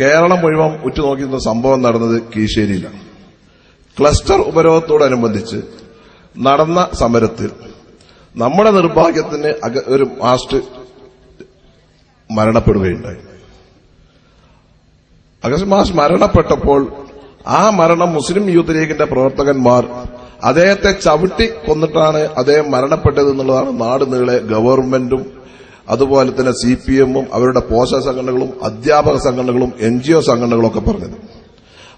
കേരളം മുഴുവൻ ഉറ്റുനോക്കിയിരുന്ന സംഭവം നടന്നത് കീശേരിയിലാണ്. ക്ലസ്റ്റർ ഉപരോധത്തോടനുബന്ധിച്ച് നടന്ന സമരത്തിൽ നമ്മുടെ നിർഭാഗ്യത്തിന് ഒരു മാസ്റ്റ് മരണപ്പെടുകയുണ്ടായി. അഗസ്റ്റ് മാസ് മരണപ്പെട്ടപ്പോൾ ആ മരണം മുസ്ലിം യൂത്ത് ലീഗിന്റെ പ്രവർത്തകന്മാർ അദ്ദേഹത്തെ ചവിട്ടി കൊന്നിട്ടാണ് അദ്ദേഹം മരണപ്പെട്ടത് എന്നുള്ളതാണ് നാട് നീളെ ഗവൺമെന്റും അതുപോലെ തന്നെ സി പി എമ്മും അവരുടെ പോഷക സംഘടനകളും അധ്യാപക സംഘടനകളും എൻ ജി ഒ സംഘടനകളും ഒക്കെ പറഞ്ഞത്.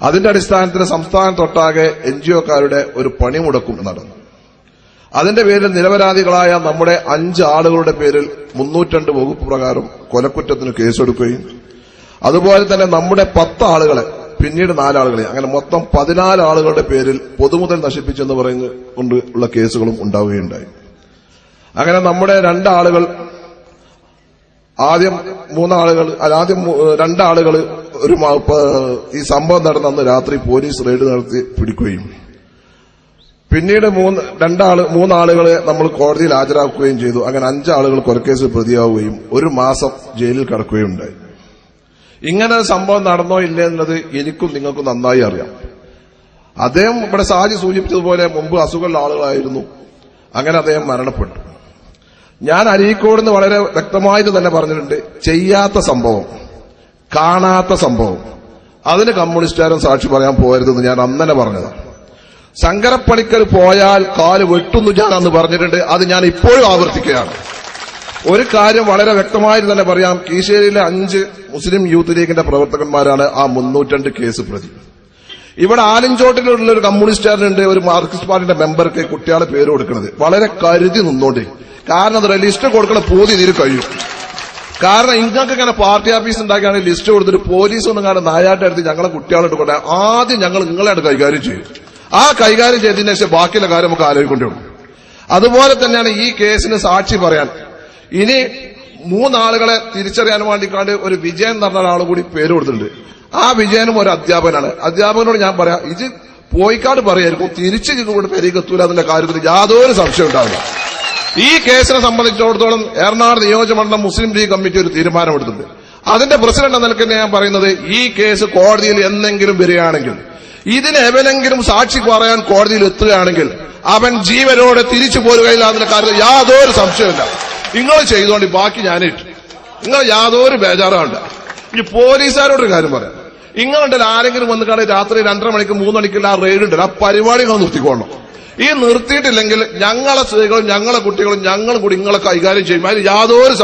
അതിന്റെ അടിസ്ഥാനത്തിൽ സംസ്ഥാനത്തൊട്ടാകെ എൻ ജി ഒക്കാരുടെ ഒരു പണിമുടക്കും നടന്നു. അതിന്റെ പേരിൽ നിരപരാധികളായ നമ്മുടെ അഞ്ച് ആളുകളുടെ പേരിൽ മുന്നൂറ്റണ്ട് വകുപ്പ് പ്രകാരം കൊലക്കുറ്റത്തിന് കേസെടുക്കുകയും അതുപോലെ തന്നെ നമ്മുടെ പത്ത് ആളുകളെ പിന്നീട് നാലാളുകളെ അങ്ങനെ മൊത്തം പതിനാല് ആളുകളുടെ പേരിൽ പൊതുമുതൽ നശിപ്പിച്ചെന്ന് പറയുന്ന കൊണ്ട് ഉള്ള കേസുകളും ഉണ്ടാവുകയുണ്ടായി. അങ്ങനെ നമ്മുടെ രണ്ടാളുകൾ ആദ്യം മൂന്നാളുകൾ അല്ല, ആദ്യം രണ്ടാളുകൾ ഒരു ഈ സംഭവം നടന്ന അന്ന് രാത്രി പോലീസ് റെയ്ഡ് നടത്തി പിടിക്കുകയും. പിന്നീട് മൂന്ന് രണ്ടാൾ മൂന്നാളുകളെ നമ്മൾ കോടതിയിൽ ഹാജരാക്കുകയും ചെയ്തു. അങ്ങനെ അഞ്ചാളുകൾ കൊലക്കേസിൽ പ്രതിയാവുകയും ഒരു മാസം ജയിലിൽ കിടക്കുകയും ഉണ്ടായി ഇങ്ങനെ സംഭവം നടന്നോ ഇല്ലേ എന്നുള്ളത് എനിക്കും നിങ്ങൾക്കും നന്നായി അറിയാം. അദ്ദേഹം ഇവിടെ സാജി സൂചിപ്പിച്ചതുപോലെ മുമ്പ് അസുഖമുള്ള ആളുകളായിരുന്നു. അങ്ങനെ അദ്ദേഹം മരണപ്പെട്ടു. ഞാൻ അരീക്കോട് നിന്ന് വളരെ വ്യക്തമായിട്ട് തന്നെ പറഞ്ഞിട്ടുണ്ട്. ചെയ്യാത്ത സംഭവം. കാണാത്ത സംഭവം. അതിന് കമ്മ്യൂണിസ്റ്റുകാരും സാക്ഷി പറയാൻ പോകരുതെന്ന് ഞാൻ അന്നനെ പറഞ്ഞതാണ് ശങ്കരപ്പണിക്കൽ പോയാൽ കാൽ വെട്ടുന്നു ഞാൻ അന്ന് പറഞ്ഞിട്ടുണ്ട്. അത് ഞാൻ ഇപ്പോഴും ആവർത്തിക്കുകയാണ്. ഒരു കാര്യം വളരെ വ്യക്തമായിട്ട് തന്നെ പറയാം. കീശേരിയിലെ അഞ്ച് മുസ്ലിം യൂത്ത് ലീഗിന്റെ പ്രവർത്തകന്മാരാണ് ആ മുന്നൂറ്റണ്ട് കേസ് പ്രതി. ഇവിടെ ആലിഞ്ചോട്ടിലുള്ള ഒരു കമ്മ്യൂണിസ്റ്റുകാരനുണ്ട്. ഒരു മാർക്സിസ്റ്റ് പാർട്ടിയുടെ മെമ്പർക്ക് കുട്ടികളെ പേര് കൊടുക്കുന്നത്. വളരെ കരുതി നിന്നോണ്ടേ കാരണം എന്താ ലിസ്റ്റ് കൊടുക്കണ പൂതി ഇതിൽ കഴിയും. കാരണം ഇങ്ങൾക്ക് ഇങ്ങനെ പാർട്ടി ഓഫീസ് ഉണ്ടാക്കിയാണ് ലിസ്റ്റ് കൊടുത്തിട്ട് പോലീസ് ഒന്നും കാണാൻ നായാട്ട് എടുത്ത് ഞങ്ങളെ കുട്ടികളെ എടുക്കട്ടെ ആദ്യം ഞങ്ങൾ നിങ്ങളെയാണ് കൈകാര്യം ചെയ്യും. ആ കൈകാര്യം ചെയ്തതിന് ശേഷം ബാക്കിയുള്ള കാര്യം നമുക്ക് ആലോചിക്കേണ്ടി വരും. അതുപോലെ തന്നെയാണ് ഈ കേസിന് സാക്ഷി പറയാൻ. ഇനി മൂന്നാളുകളെ തിരിച്ചറിയാൻ വേണ്ടിക്കാണ്ട് ഒരു വിജയൻ എന്ന് പറഞ്ഞ ഒരാൾ കൂടി പേര് കൊടുത്തിട്ടുണ്ട്. ആ വിജയനും ഒരു അധ്യാപകനാണ്. അധ്യാപകനോട് ഞാൻ പറയാം ഇത് പോയിക്കാട് പറയായിരിക്കും തിരിച്ചു ഇങ്ങോട്ട് പെരുകി എന്നുള്ള അതിന്റെ കാര്യത്തിൽ യാതൊരു സംശയം ഉണ്ടാവില്ല. ഈ കേസിനെ സംബന്ധിച്ചിടത്തോളം എറണാകുളം നിയോജകമണ്ഡലം മുസ്ലിം ലീഗ് കമ്മിറ്റി ഒരു തീരുമാനമെടുത്തിട്ടുണ്ട്. അതിന്റെ പ്രസിഡന്റ് എന്ന നിലയ്ക്ക് ഞാൻ പറയുന്നത് ഈ കേസ് കോടതിയിൽ എന്തെങ്കിലും വരികയാണെങ്കിൽ ഇതിന് എവനെങ്കിലും സാക്ഷി പറയാൻ കോടതിയിൽ എത്തുകയാണെങ്കിൽ അവൻ ജീവനോടെ തിരിച്ചു പോരുകയില്ല അതിന്റെ കാര്യത്തിൽ യാതൊരു സംശയമില്ല നിങ്ങൾ ചെയ്തോണ്ട് ബാക്കി ഞാനിട്ടു. നിങ്ങൾ യാതൊരു ബേജാറുണ്ട് ഈ പോലീസുകാരോടൊരു കാര്യം പറയാം. നിങ്ങളുണ്ടല്ലോ ആരെങ്കിലും വന്ന് കാണി രാത്രി രണ്ടര മണിക്ക് മൂന്ന് മണിക്കുള്ള ആ റെയ്ഡ് ഉണ്ടല്ലോ ആ പരിപാടി നിർത്തിക്കൊള്ളണം ഈ നിർത്തിയിട്ടില്ലെങ്കിൽ ഞങ്ങളെ സ്ത്രീകളും ഞങ്ങളെ കുട്ടികളും ഞങ്ങളും കൂടി നിങ്ങളെ കൈകാര്യം ചെയ്യും. അതിന് യാതൊരു